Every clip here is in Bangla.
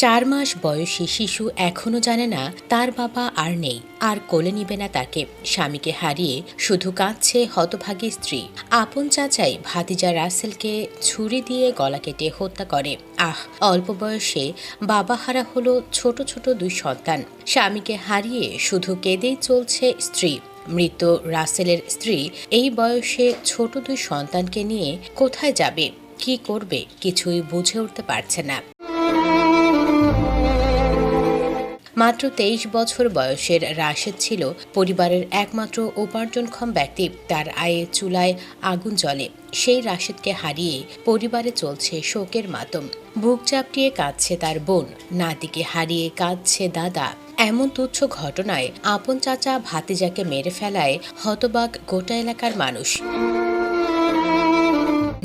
চার মাস বয়সী শিশু এখনও জানে না তার বাবা আর নেই। আর কোলে নিবে না তাকে। স্বামীকে হারিয়ে শুধু কাঁদছে হতভাগী স্ত্রী। আপন চাচাই ভাতিজা রাসেলকে ছুরি দিয়ে গলা কেটে হত্যা করে। আহ, অল্প বয়সে বাবা হারা হলো ছোট ছোট দুই সন্তান। স্বামীকে হারিয়ে শুধু কেঁদেই চলছে স্ত্রী। মৃত রাসেলের স্ত্রী এই বয়সে ছোট দুই সন্তানকে নিয়ে কোথায় যাবে, কি করবে কিছুই বুঝে উঠতে পারছে না। মাত্র তেইশ বছর বয়সের রাশেদ ছিল পরিবারের একমাত্র উপার্জনক্ষম ব্যক্তি। তার আয়ে চুলায় আগুন জ্বলে। সেই রাশেদকে হারিয়ে পরিবারে চলছে শোকের মাতম। বুক চাপটিয়ে কাঁদছে তার বোন। নাতিকে হারিয়ে কাঁদছে দাদা। এমন তুচ্ছ ঘটনায় আপন চাচা ভাতিজাকে মেরে ফেলায় হতবাক গোটা এলাকার মানুষ।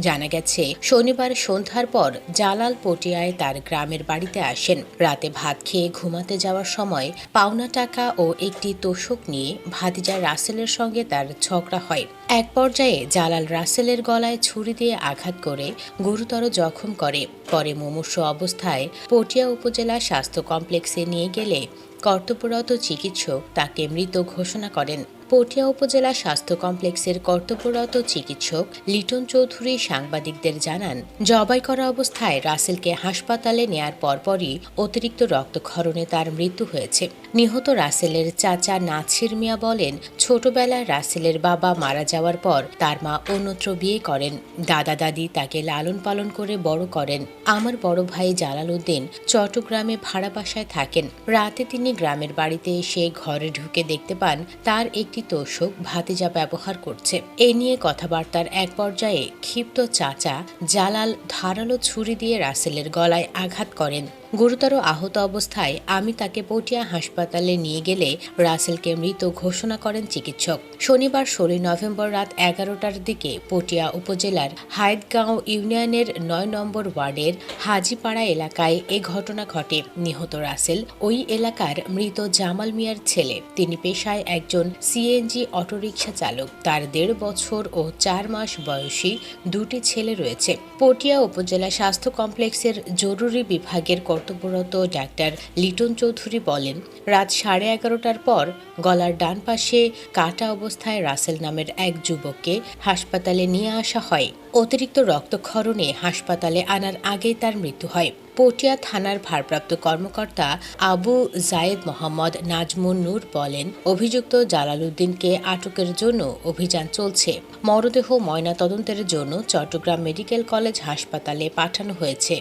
জানা গেছে, শনিবার সন্ধ্যার পর জালাল পটিয়ায় তার গ্রামের বাড়িতে আসেন। রাতে ভাত খেয়ে ঘুমাতে যাওয়ার সময় পাওনা টাকা ও একটি তোষক নিয়ে ভাতিজা রাসেলের সঙ্গে তার ঝগড়া হয়। এক পর্যায়ে জালাল রাসেলের গলায় ছুরি দিয়ে আঘাত করে গুরুতর জখম করে। পরে মুমূর্ষ অবস্থায় পটিয়া উপজেলা স্বাস্থ্য কমপ্লেক্সে নিয়ে গেলে কর্তব্যরত চিকিৎসক তাকে মৃত ঘোষণা করেন। পটিয়া উপজেলা স্বাস্থ্য কমপ্লেক্সের কর্তব্যরত চিকিৎসক লিটন চৌধুরী সাংবাদিকদের জানান, জবাই করা অবস্থায় রাসেলকে হাসপাতালে নেয়ার পরপরই অতিরিক্ত রক্তক্ষরণে তার মৃত্যু হয়েছে। নিহত রাসেলের চাচা নাছির মিয়া বলেন, ছোটবেলায় রাসেলের বাবা মারা যাওয়ার পর তার মা অন্যত্র বিয়ে করেন। দাদা দাদি তাকে লালন পালন করে বড় করেন। আমার বড় ভাই জালাল উদ্দিন চট্টগ্রামে ভাড়া বাসায় থাকেন। রাতে তিনি গ্রামের বাড়িতে এসে ঘরে ঢুকে দেখতে পান, তার একটি তোষক ভাতিজা ব্যবহার করছে। এ নিয়ে কথাবার্তার এক পর্যায়ে ক্ষিপ্ত চাচা জালাল ধারালো ছুরি দিয়ে রাসেলের গলায় আঘাত করেন। গুরুতর আহত অবস্থায় আমি তাকে পটিয়া হাসপাতালে নিয়ে গেলে রাসেলকে মৃত ঘোষণা করেন চিকিৎসক। শনিবার ষোলোই নভেম্বর রাত এগারোটার দিকে পটিয়া উপজেলার হায়দগাঁও ইউনিয়নের নয় নম্বর ওয়ার্ডের হাজিপাড়া এলাকায় এ ঘটনা ঘটে। নিহত রাসেল ওই এলাকার মৃত জামাল মিয়ার ছেলে। তিনি পেশায় একজন সিএনজি অটোরিকশা চালক। তার দেড় বছর ও চার মাস বয়সী দুটি ছেলে রয়েছে। পটিয়া উপজেলা স্বাস্থ্য কমপ্লেক্সের জরুরি বিভাগের কর্তব্যরত ডাক্তার লিটন চৌধুরী বলেন, রাত সাড়ে এগারোটার পর গলার ডান পাশে কাটা অবস্থায় রাসেল নামের এক যুবককে হাসপাতালে নিয়ে আসা হয়। অতিরিক্ত রক্তক্ষরণে হাসপাতালে আনার আগেই তার মৃত্যু হয়। পটিয়া থানার ভারপ্রাপ্ত কর্মকর্তা আবু জায়েদ মোহাম্মদ নাজমুন নূর বলেন, অভিযুক্ত জালালউদ্দিনকে আটকের জন্য অভিযান চলছে। মরদেহ ময়না তদন্তের জন্য চট্টগ্রাম মেডিকেল কলেজ হাসপাতালে পাঠানো হয়েছে।